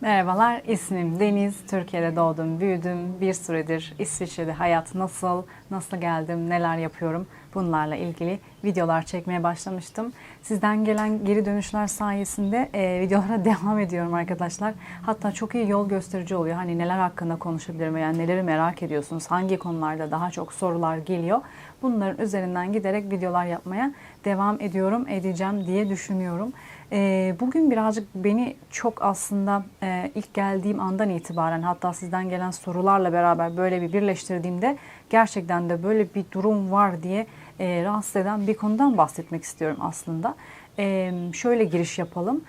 Merhabalar, ismim Deniz. Türkiye'de doğdum, büyüdüm. Bir süredir İsviçre'de hayat nasıl, nasıl geldim, neler yapıyorum bunlarla ilgili videolar çekmeye başlamıştım. Sizden gelen geri dönüşler sayesinde e, videolara devam ediyorum arkadaşlar. Hatta çok iyi yol gösterici oluyor. Hani neler hakkında konuşabilirim veya neleri merak ediyorsunuz, hangi konularda daha çok sorular geliyor. Bunların üzerinden giderek videolar yapmaya devam ediyorum, edeceğim diye düşünüyorum. E, bugün birazcık beni çok aslında e, ilk geldiğim andan itibaren hatta sizden gelen sorularla beraber böyle bir birleştirdiğimde gerçekten de böyle bir durum var diye e, rahatsız eden bir konudan bahsetmek istiyorum aslında. E, şöyle giriş yapalım.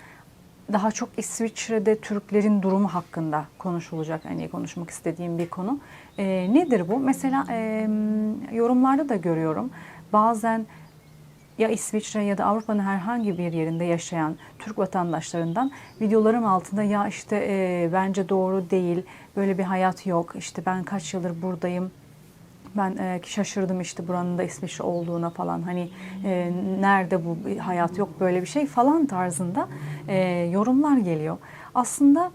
Daha çok İsviçre'de Türklerin durumu hakkında konuşulacak hani konuşmak istediğim bir konu. E, nedir bu? Mesela e, yorumlarda da görüyorum. Bazen ya İsviçre ya da Avrupa'nın herhangi bir yerinde yaşayan Türk vatandaşlarından videolarım altında ya işte e, bence doğru değil, böyle bir hayat yok, işte ben kaç yıldır buradayım, ben e, şaşırdım işte buranın da İsviçre olduğuna falan hani e, nerede bu hayat yok böyle bir şey falan tarzında e, yorumlar geliyor. Aslında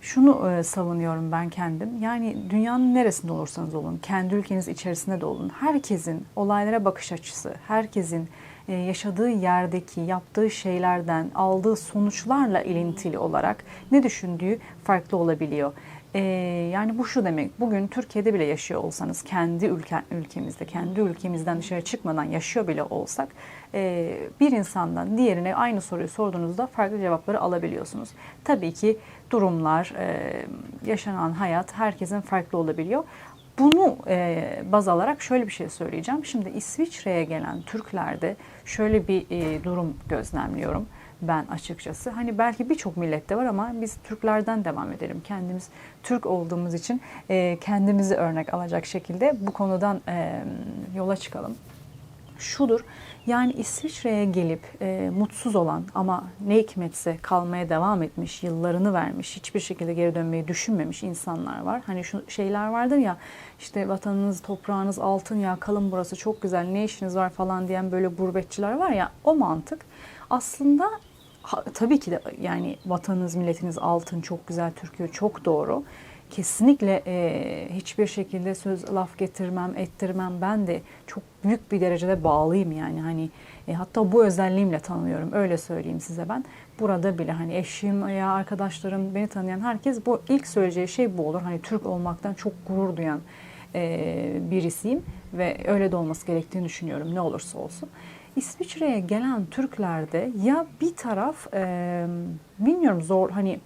şunu e, savunuyorum ben kendim. Yani dünyanın neresinde olursanız olun, kendi ülkeniz içerisinde de olun. Herkesin olaylara bakış açısı, herkesin e, yaşadığı yerdeki yaptığı şeylerden aldığı sonuçlarla ilintili olarak ne düşündüğü farklı olabiliyor. E, yani bu şu demek, bugün Türkiye'de bile yaşıyor olsanız, kendi ülke, ülkemizde, kendi ülkemizden dışarı çıkmadan yaşıyor bile olsak, e, bir insandan diğerine aynı soruyu sorduğunuzda farklı cevapları alabiliyorsunuz. Tabii ki durumlar, yaşanan hayat herkesin farklı olabiliyor. Bunu e, baz alarak şöyle bir şey söyleyeceğim. Şimdi İsviçre'ye gelen Türklerde şöyle bir e, durum gözlemliyorum ben açıkçası. Hani belki birçok millette var ama biz Türklerden devam edelim. Kendimiz Türk olduğumuz için e, kendimizi örnek alacak şekilde bu konudan e, yola çıkalım. Şudur, yani İsviçre'ye gelip e, mutsuz olan ama ne hikmetse kalmaya devam etmiş, yıllarını vermiş, hiçbir şekilde geri dönmeyi düşünmemiş insanlar var. Hani şu şeyler vardır ya, işte vatanınız, toprağınız altın ya, kalın burası çok güzel, ne işiniz var falan diyen böyle gurbetçiler var ya, o mantık aslında ha, tabii ki de yani vatanınız, milletiniz altın, çok güzel, Türkiye çok doğru kesinlikle e, hiçbir şekilde söz laf getirmem, ettirmem. Ben de çok büyük bir derecede bağlıyım yani hani e, hatta bu özelliğimle tanıyorum. Öyle söyleyeyim size ben. Burada bile hani eşim ya arkadaşlarım beni tanıyan herkes bu ilk söyleyeceği şey bu olur. Hani Türk olmaktan çok gurur duyan e, birisiyim ve öyle de olması gerektiğini düşünüyorum ne olursa olsun. İsviçre'ye gelen Türklerde ya bir taraf e, bilmiyorum zor hani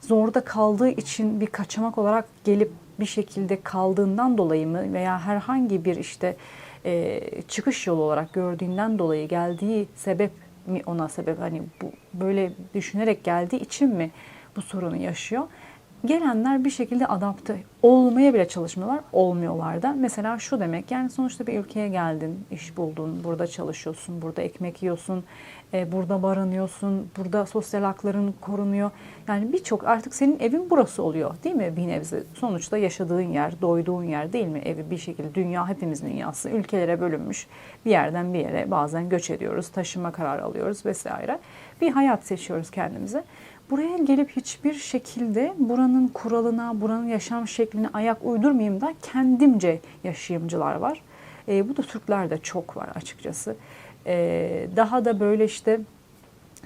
zorda kaldığı için bir kaçamak olarak gelip bir şekilde kaldığından dolayı mı veya herhangi bir işte e, çıkış yolu olarak gördüğünden dolayı geldiği sebep mi ona sebep hani bu böyle düşünerek geldiği için mi bu sorunu yaşıyor? Gelenler bir şekilde adapte olmaya bile çalışmıyorlar, olmuyorlar da. Mesela şu demek yani sonuçta bir ülkeye geldin, iş buldun, burada çalışıyorsun, burada ekmek yiyorsun, e, burada barınıyorsun, burada sosyal hakların korunuyor. Yani birçok artık senin evin burası oluyor değil mi bir nebze? Sonuçta yaşadığın yer, doyduğun yer değil mi? Evi bir şekilde dünya hepimizin dünyası. Ülkelere bölünmüş bir yerden bir yere bazen göç ediyoruz, taşıma kararı alıyoruz vesaire. Bir hayat seçiyoruz kendimize. Buraya gelip hiçbir şekilde buranın kuralına, buranın yaşam şekline ayak uydurmayayım da kendimce yaşayımcılar var. E, bu da Türklerde çok var açıkçası. E, daha da böyle işte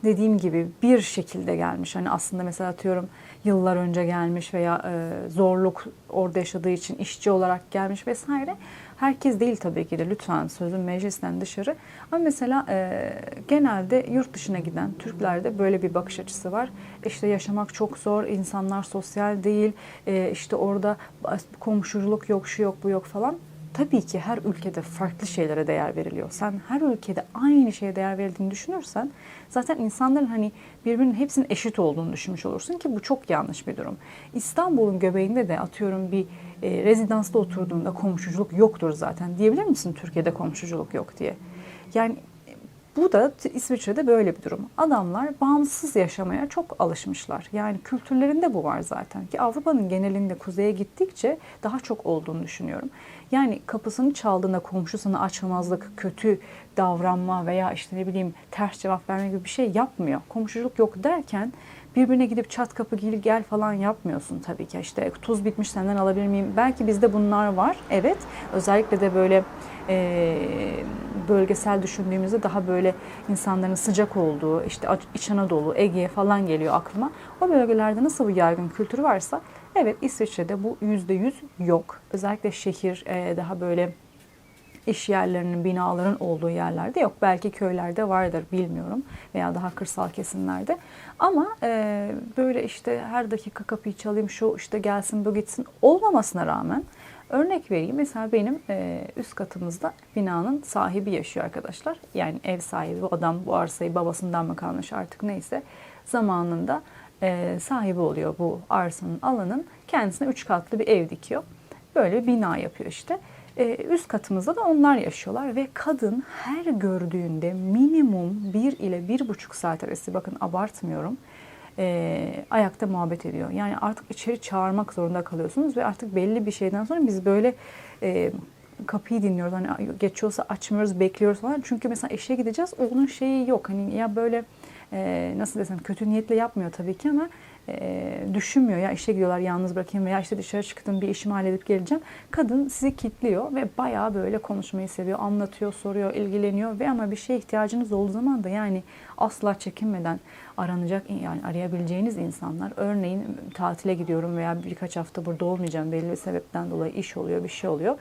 dediğim gibi bir şekilde gelmiş. Hani aslında mesela atıyorum yıllar önce gelmiş veya e, zorluk orada yaşadığı için işçi olarak gelmiş vesaire. Herkes değil tabii ki de lütfen sözüm meclisten dışarı. Ama mesela e, genelde yurt dışına giden Türklerde böyle bir bakış açısı var. İşte yaşamak çok zor, insanlar sosyal değil, e, işte orada komşuluk yok, şu yok, bu yok falan tabii ki her ülkede farklı şeylere değer veriliyor. Sen her ülkede aynı şeye değer verildiğini düşünürsen zaten insanların hani birbirinin hepsinin eşit olduğunu düşünmüş olursun ki bu çok yanlış bir durum. İstanbul'un göbeğinde de atıyorum bir e, rezidansta oturduğunda komşuculuk yoktur zaten. Diyebilir misin Türkiye'de komşuculuk yok diye? Yani bu da İsviçre'de böyle bir durum. Adamlar bağımsız yaşamaya çok alışmışlar. Yani kültürlerinde bu var zaten. Ki Avrupa'nın genelinde kuzeye gittikçe daha çok olduğunu düşünüyorum. Yani kapısını çaldığında komşu sana açmamazlık, kötü davranma veya işte ne bileyim ters cevap verme gibi bir şey yapmıyor. Komşuluk yok derken birbirine gidip çat kapı gel, gel falan yapmıyorsun tabii ki. İşte tuz bitmiş senden alabilir miyim? Belki bizde bunlar var. Evet. Özellikle de böyle e, bölgesel düşündüğümüzde daha böyle insanların sıcak olduğu, işte İç Anadolu, Ege falan geliyor aklıma. O bölgelerde nasıl bir yaygın kültür varsa evet İsviçre'de bu yüzde yüz yok. Özellikle şehir e, daha böyle iş yerlerinin, binaların olduğu yerlerde yok. Belki köylerde vardır bilmiyorum veya daha kırsal kesimlerde. Ama e, böyle işte her dakika kapıyı çalayım şu işte gelsin bu gitsin olmamasına rağmen örnek vereyim. Mesela benim e, üst katımızda binanın sahibi yaşıyor arkadaşlar. Yani ev sahibi bu adam bu arsayı babasından mı kalmış artık neyse zamanında e, sahibi oluyor bu arsanın alanın. Kendisine üç katlı bir ev dikiyor. Böyle bir bina yapıyor işte. Ee, üst katımızda da onlar yaşıyorlar ve kadın her gördüğünde minimum bir ile bir buçuk saat arası bakın abartmıyorum e, ayakta muhabbet ediyor. Yani artık içeri çağırmak zorunda kalıyorsunuz ve artık belli bir şeyden sonra biz böyle e, kapıyı dinliyoruz. Hani geçiyorsa açmıyoruz, bekliyoruz falan. Çünkü mesela eşe gideceğiz. Onun şeyi yok. Hani ya böyle e, nasıl desem kötü niyetle yapmıyor tabii ki ama e, düşünmüyor. Ya işe gidiyorlar yalnız bırakayım veya işte dışarı çıktım bir işimi halledip geleceğim. Kadın sizi kilitliyor ve bayağı böyle konuşmayı seviyor. Anlatıyor, soruyor, ilgileniyor ve ama bir şeye ihtiyacınız olduğu zaman da yani asla çekinmeden aranacak yani arayabileceğiniz insanlar. Örneğin tatile gidiyorum veya birkaç hafta burada olmayacağım belli bir sebepten dolayı iş oluyor, bir şey oluyor.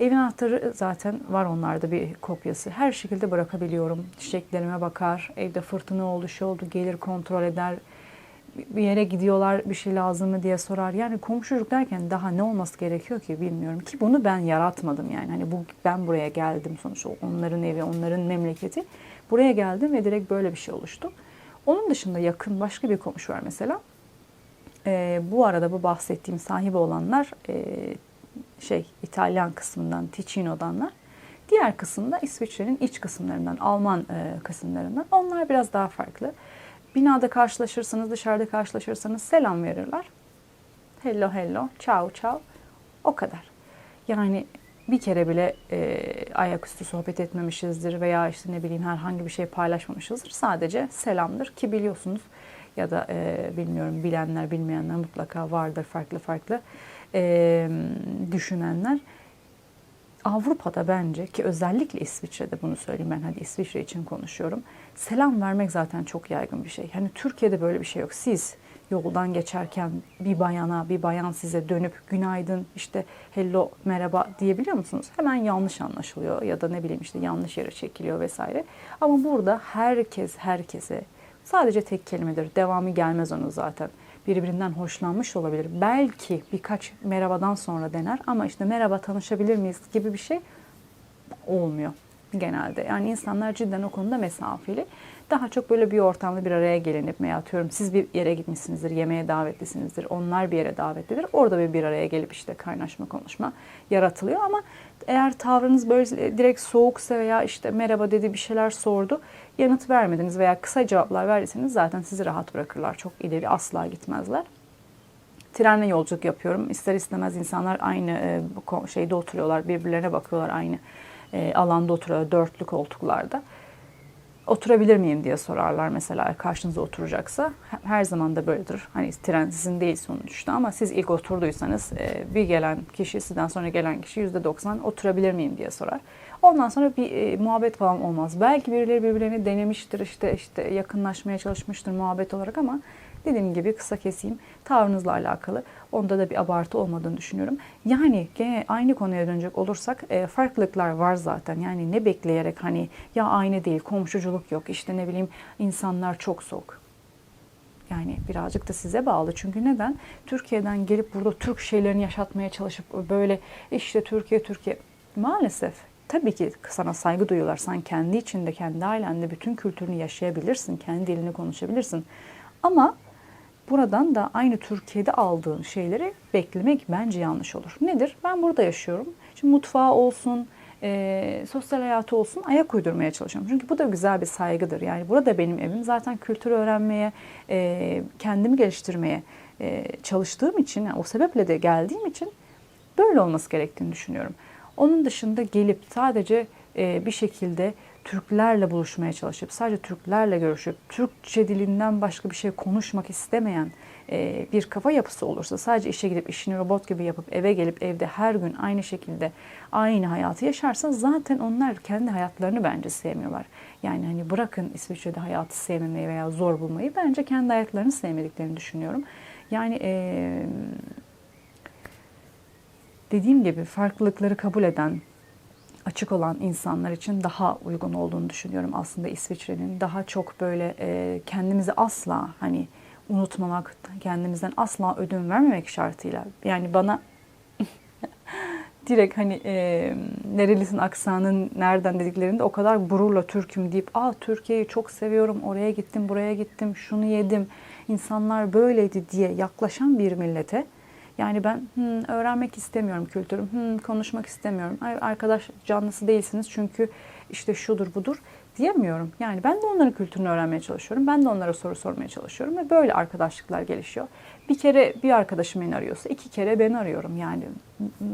Evin anahtarı zaten var onlarda bir kopyası. Her şekilde bırakabiliyorum. Çiçeklerime bakar, evde fırtına oldu, şey oldu, gelir kontrol eder. Bir yere gidiyorlar, bir şey lazım mı diye sorar. Yani komşuluk derken daha ne olması gerekiyor ki bilmiyorum. Ki bunu ben yaratmadım yani. Hani bu ben buraya geldim sonuçta onların evi, onların memleketi. Buraya geldim ve direkt böyle bir şey oluştu. Onun dışında yakın başka bir komşu var mesela. Ee, bu arada bu bahsettiğim sahibi olanlar e, şey İtalyan kısmından Ticino'danlar. Diğer kısımda İsviçre'nin iç kısımlarından, Alman e, kısımlarından. Onlar biraz daha farklı. Binada karşılaşırsanız, dışarıda karşılaşırsanız selam verirler. Hello hello, ciao ciao. O kadar. Yani bir kere bile e, ayaküstü sohbet etmemişizdir veya işte ne bileyim herhangi bir şey paylaşmamışızdır. Sadece selamdır ki biliyorsunuz ya da e, bilmiyorum bilenler bilmeyenler mutlaka vardır farklı farklı e, düşünenler. Avrupa'da bence ki özellikle İsviçre'de bunu söyleyeyim ben hadi İsviçre için konuşuyorum. Selam vermek zaten çok yaygın bir şey. Hani Türkiye'de böyle bir şey yok. Siz yoldan geçerken bir bayana, bir bayan size dönüp günaydın, işte hello, merhaba diyebiliyor musunuz? Hemen yanlış anlaşılıyor ya da ne bileyim işte yanlış yere çekiliyor vesaire. Ama burada herkes herkese sadece tek kelimedir. Devamı gelmez onun zaten. Birbirinden hoşlanmış olabilir. Belki birkaç merhabadan sonra dener ama işte merhaba tanışabilir miyiz gibi bir şey olmuyor genelde. Yani insanlar cidden o konuda mesafeli. Daha çok böyle bir ortamda bir araya gelinip veya atıyorum siz bir yere gitmişsinizdir, yemeğe davetlisinizdir, onlar bir yere davetlidir. Orada bir bir araya gelip işte kaynaşma, konuşma yaratılıyor ama eğer tavrınız böyle direkt soğuksa veya işte merhaba dedi bir şeyler sordu, yanıt vermediniz veya kısa cevaplar verdiyseniz zaten sizi rahat bırakırlar. Çok ileri asla gitmezler trenle yolculuk yapıyorum. İster istemez insanlar aynı e, şeyde oturuyorlar, birbirlerine bakıyorlar aynı e, alanda oturuyor, dörtlü koltuklarda oturabilir miyim diye sorarlar mesela karşınıza oturacaksa. Her zaman da böyledir. Hani tren sizin değil sonuçta ama siz ilk oturduysanız e, bir gelen kişi sizden sonra gelen kişi %90 oturabilir miyim diye sorar. Ondan sonra bir e, muhabbet falan olmaz. Belki birileri birbirlerini denemiştir işte işte yakınlaşmaya çalışmıştır muhabbet olarak ama Dediğim gibi kısa keseyim. Tavrınızla alakalı. Onda da bir abartı olmadığını düşünüyorum. Yani gene aynı konuya dönecek olursak e, farklılıklar var zaten. Yani ne bekleyerek hani ya aynı değil, komşuculuk yok, işte ne bileyim insanlar çok soğuk. Yani birazcık da size bağlı. Çünkü neden? Türkiye'den gelip burada Türk şeylerini yaşatmaya çalışıp böyle işte Türkiye Türkiye maalesef tabii ki sana saygı duyuyorlar. Sen kendi içinde, kendi ailende bütün kültürünü yaşayabilirsin. Kendi dilini konuşabilirsin. Ama buradan da aynı Türkiye'de aldığın şeyleri beklemek bence yanlış olur. Nedir? Ben burada yaşıyorum. Şimdi mutfağı olsun, e, sosyal hayatı olsun ayak uydurmaya çalışıyorum. Çünkü bu da güzel bir saygıdır. Yani burada benim evim. Zaten kültür öğrenmeye, e, kendimi geliştirmeye e, çalıştığım için, yani o sebeple de geldiğim için böyle olması gerektiğini düşünüyorum. Onun dışında gelip sadece e, bir şekilde Türklerle buluşmaya çalışıp sadece Türklerle görüşüp Türkçe dilinden başka bir şey konuşmak istemeyen e, bir kafa yapısı olursa sadece işe gidip işini robot gibi yapıp eve gelip evde her gün aynı şekilde aynı hayatı yaşarsa zaten onlar kendi hayatlarını bence sevmiyorlar. Yani hani bırakın İsviçre'de hayatı sevmemeyi veya zor bulmayı bence kendi hayatlarını sevmediklerini düşünüyorum. Yani e, dediğim gibi farklılıkları kabul eden, açık olan insanlar için daha uygun olduğunu düşünüyorum aslında İsviçre'nin. Daha çok böyle e, kendimizi asla hani unutmamak, kendimizden asla ödün vermemek şartıyla. Yani bana direkt hani e, nerelisin aksanın nereden dediklerinde o kadar gururla Türk'üm deyip aa Türkiye'yi çok seviyorum oraya gittim buraya gittim şunu yedim insanlar böyleydi diye yaklaşan bir millete yani ben "Hmm, öğrenmek istemiyorum kültürüm, hmm, konuşmak istemiyorum. Ay, arkadaş canlısı değilsiniz çünkü işte şudur budur diyemiyorum. Yani ben de onların kültürünü öğrenmeye çalışıyorum. Ben de onlara soru sormaya çalışıyorum ve böyle arkadaşlıklar gelişiyor. Bir kere bir arkadaşım beni arıyorsa iki kere ben arıyorum. Yani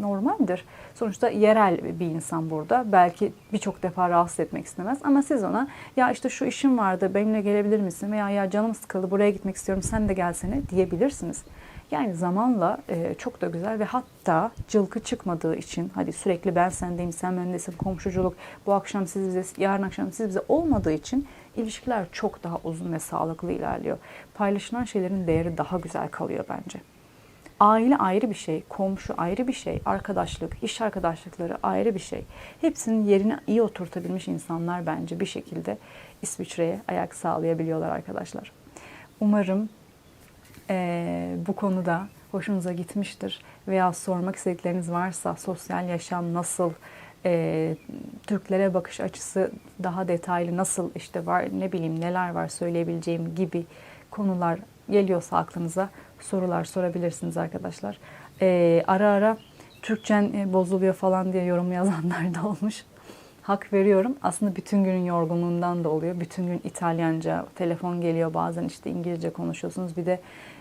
normaldir. Sonuçta yerel bir insan burada. Belki birçok defa rahatsız etmek istemez ama siz ona ya işte şu işim vardı benimle gelebilir misin veya ya canım sıkıldı buraya gitmek istiyorum sen de gelsene diyebilirsiniz. Yani zamanla e, çok da güzel ve hatta cılkı çıkmadığı için hadi sürekli ben sendeyim, sen bendesin, komşuculuk, bu akşam siz bize, yarın akşam siz bize olmadığı için ilişkiler çok daha uzun ve sağlıklı ilerliyor. Paylaşılan şeylerin değeri daha güzel kalıyor bence. Aile ayrı bir şey, komşu ayrı bir şey, arkadaşlık, iş arkadaşlıkları ayrı bir şey. Hepsinin yerine iyi oturtabilmiş insanlar bence bir şekilde İsviçre'ye ayak sağlayabiliyorlar arkadaşlar. Umarım e, bu konuda hoşunuza gitmiştir veya sormak istedikleriniz varsa sosyal yaşam nasıl, e, Türklere bakış açısı daha detaylı nasıl işte var ne bileyim neler var söyleyebileceğim gibi konular geliyorsa aklınıza sorular sorabilirsiniz arkadaşlar. E, ara ara Türkçen e, bozuluyor falan diye yorum yazanlar da olmuş. Hak veriyorum. Aslında bütün günün yorgunluğundan da oluyor. Bütün gün İtalyanca, telefon geliyor bazen işte İngilizce konuşuyorsunuz. Bir de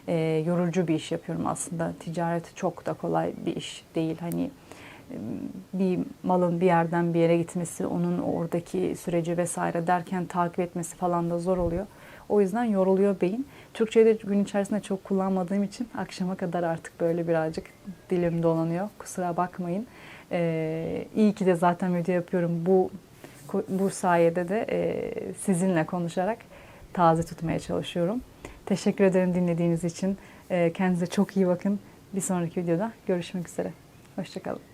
e, yorucu bir iş yapıyorum aslında. Ticaret çok da kolay bir iş değil. Hani bir malın bir yerden bir yere gitmesi, onun oradaki süreci vesaire derken takip etmesi falan da zor oluyor. O yüzden yoruluyor beyin. Türkçeyi de gün içerisinde çok kullanmadığım için akşama kadar artık böyle birazcık dilim dolanıyor. Kusura bakmayın. Ee, iyi ki de zaten video yapıyorum. Bu bu sayede de e, sizinle konuşarak taze tutmaya çalışıyorum. Teşekkür ederim dinlediğiniz için. E, kendinize çok iyi bakın. Bir sonraki videoda görüşmek üzere. Hoşçakalın.